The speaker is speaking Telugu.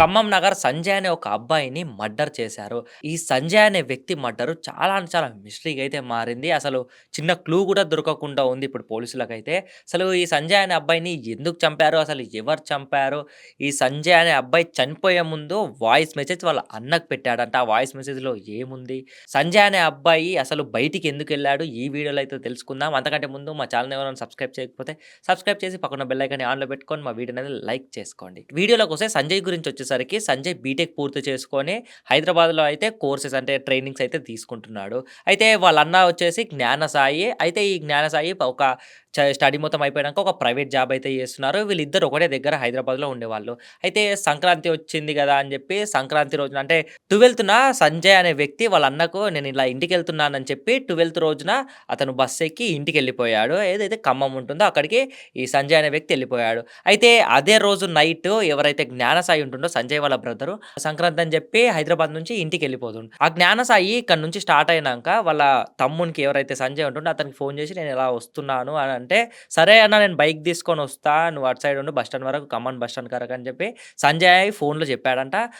ఖమ్మం నగర్ సంజయ్ అనే ఒక అబ్బాయిని మర్డర్ చేశారు. ఈ సంజయ్ అనే వ్యక్తి మర్డరు చాలా అంటే చాలా మిస్టరీగా అయితే మారింది. అసలు చిన్న క్లూ కూడా దొరకకుండా ఉంది ఇప్పుడు పోలీసులకైతే. అసలు ఈ సంజయ్ అనే అబ్బాయిని ఎందుకు చంపారు? అసలు ఎవరు చంపారు? ఈ సంజయ్ అనే అబ్బాయి చనిపోయే ముందు వాయిస్ మెసేజ్ వాళ్ళ అన్నకు పెట్టాడంట. ఆ వాయిస్ మెసేజ్‌లో ఏముంది? సంజయ్ అనే అబ్బాయి అసలు బయటికి ఎందుకు వెళ్ళాడు ఈ వీడియోలో అయితే తెలుసుకుందాం. అంతకంటే ముందు మా ఛానల్ ఎవరైనా సబ్స్క్రైబ్ చేయకపోతే సబ్స్క్రైబ్ చేసి పక్కన బెల్లైకాన్ని ఆన్‌లో పెట్టుకొని మా వీడియోనైతే లైక్ చేసుకోండి. వీడియోలోకొస్తే సంజయ్ గురించి వచ్చేసి వచ్చేసరికి సంజయ్ బీటెక్ పూర్తి చేసుకొని హైదరాబాద్‌లో అయితే కోర్సెస్ అంటే ట్రైనింగ్స్ అయితే తీసుకుంటున్నాడు. అయితే వాళ్ళన్న వచ్చేసి జ్ఞానసాయి. అయితే ఈ జ్ఞానసాయి ఒక చ స్టడీ మొత్తం అయిపోయాక ఒక ప్రైవేట్ జాబ్ అయితే చేస్తున్నారు. వీళ్ళిద్దరు ఒకటే దగ్గర హైదరాబాద్‌లో ఉండేవాళ్ళు. అయితే సంక్రాంతి వచ్చింది కదా అని చెప్పి సంక్రాంతి రోజున అంటే 12న సంజయ్ అనే వ్యక్తి వాళ్ళ అన్నకు నేను ఇలా ఇంటికెళ్తున్నానని చెప్పి 12థ్ రోజున అతను బస్ ఎక్కి ఇంటికి వెళ్ళిపోయాడు ఏదైతే ఖమ్మం ఉంటుందో అక్కడికి ఈ సంజయ్ అనే వ్యక్తి వెళ్ళిపోయాడు అయితే అదే రోజు నైట్ ఎవరైతే జ్ఞానసాయి ఉంటుండో సంజయ్ వాళ్ళ బ్రదరు సంక్రాంతి అని చెప్పి హైదరాబాద్ నుంచి ఇంటికెళ్ళిపోతుండు. ఆ జ్ఞానసాయి ఇక్కడి నుంచి స్టార్ట్ అయినాక వాళ్ళ తమ్మునికి ఎవరైతే సంజయ్ ఉంటుండో అతనికి ఫోన్ చేసి నేను ఇలా వస్తున్నాను అని అంటే, "సరే అన్న నేను బైక్ తీసుకొని వస్తా. నువ్వు అటు సైడ్ ఉండు బస్ స్టాండ్ వరకు ఖమ్మం బస్ స్టాండ్ వరకు" అని చెప్పి సంజయ్ ఫోన్‌లో చెప్పాడంట.